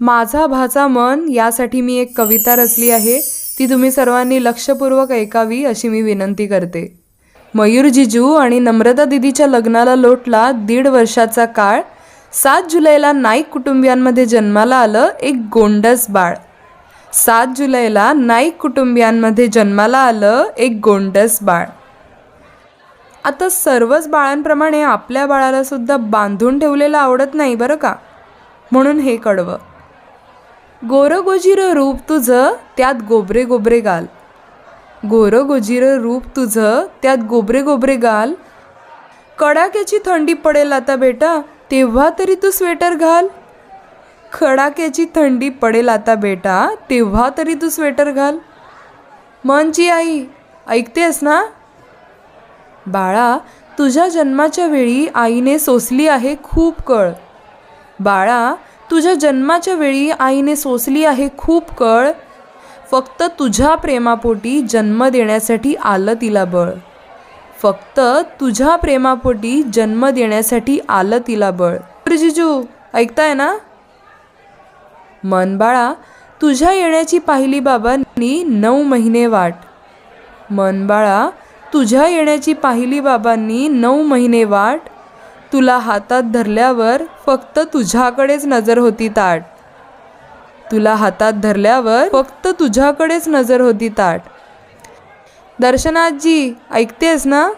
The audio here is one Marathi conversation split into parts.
माझा भाचा मन यासाठी मी एक कविता रचली आहे. ती तुम्ही सर्वांनी लक्षपूर्वक ऐकावी अशी मी विनंती करते. मयूर जिजू आणि नम्रता दिदीच्या लग्नाला लोटला दीड वर्षाचा काळ. सात जुलैला नाईक कुटुंबियांमध्ये जन्माला आलं एक गोंडस बाळ. सात जुलैला नाईक कुटुंबियांमध्ये जन्माला आलं एक गोंडस बाळ. आता सर्वच बाळांप्रमाणे आपल्या बाळाला सुद्धा बांधून ठेवलेलं आवडत नाही बरं का? म्हणून हे कळवं कडवं गोरगोजीर रूप तुझं त्यात गोबरे गोबरे गाल गोरगोजीर रूप तुझं त्यात गोबरे गोबरे गाल कडाक्याची थंडी पडेल आता बेटा तेव्हा तरी तू स्वेटर घाल. खडाक्याची थंडी पडेल आता बेटा तेव्हा तरी तू स्वेटर घाल. मनची आई ऐकतेस ना? बाळा तुझ्या जन्माच्या वेळी आईने सोसली आहे खूप कळ. बाळा तुझ्या जन्माच्या वेळी आईने सोसली आहे खूप कळ. फक्त तुझ्या प्रेमापोटी जन्म देण्यासाठी आलं तिला बळ. फक्त तुझ्या प्रेमापोटी जन्म देण्यासाठी आलं तिला बळ. अरे जिजू ऐकताय ना? मन बाळा तुझ्या येण्याची पाहिली बाबांनी नऊ महिने वाट. मन बाळा तुझ्या येण्याची पाहिली बाबांनी नऊ महिने वाट. तुला हातात धरल्यावर फक्त तुझ्याकडेच नजर होती ताट. तुला हातात धरल्यावर फक्त तुझ्याकडेच नजर होती ताट. दर्शनाजी ऐकतेस ना?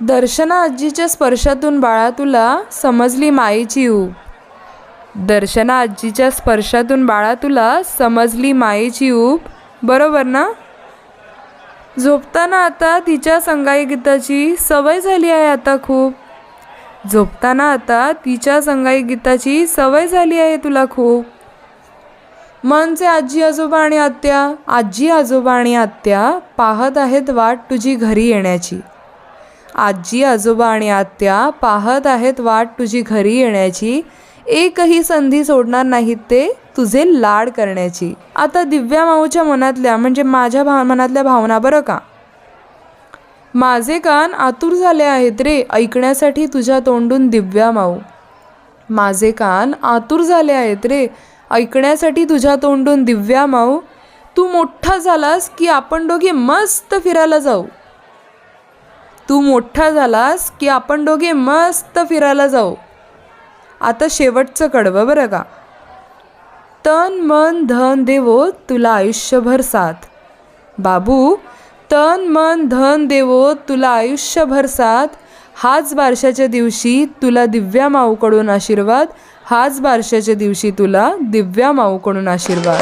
दर्शना आजीच्या स्पर्शातून बाळा तुला समजली मायेची ऊब दर्शना आजीच्या स्पर्शातून बाळा तुला समजली मायेची ऊब बरोबर ना? झोपताना आता तिच्या संगाई गीताची सवय झाली आहे आता खूप. झोपताना आता तिच्या संगाई गीताची सवय झाली आहे तुला खूप. मनचे आजी आजोबा आणि आत्या आजी आजोबा आणि आत्या पाहत आहेत वाट तुझी घरी येण्याची. आजी आजोबा आणि आत्या पाहत आहेत वाट तुझी घरी येण्याची. एकही संधी सोडणार नाहीत ते तुझे लाड करण्याची. आता दिव्या माऊच्या मनातल्या म्हणजे माझ्या भा मनातल्या भावना बरं का? माझे कान आतुर झाले आहेत रे ऐकण्यासाठी तुझ्या तोंडून दिव्या माऊ. माझे कान आतुर झाले आहेत रे ऐकण्यासाठी तुझ्या तोंडून दिव्या माऊ. तू मोठा झालास की आपण दोघे मस्त फिरायला जाऊ. तू मोठा झालास की आपण दोघे मस्त फिरायला जाऊ. आता शेवटचं कडवं बरं का. तन मन धन देवो तुला आयुष्यभर साथ. बाबू तन मन धन देवो तुला आयुष्यभर साथ. हाच बारशाच्या दिवशी तुला दिव्या माऊकडून आशीर्वाद. हाच बारशाच्या दिवशी तुला दिव्या माऊकडून आशीर्वाद.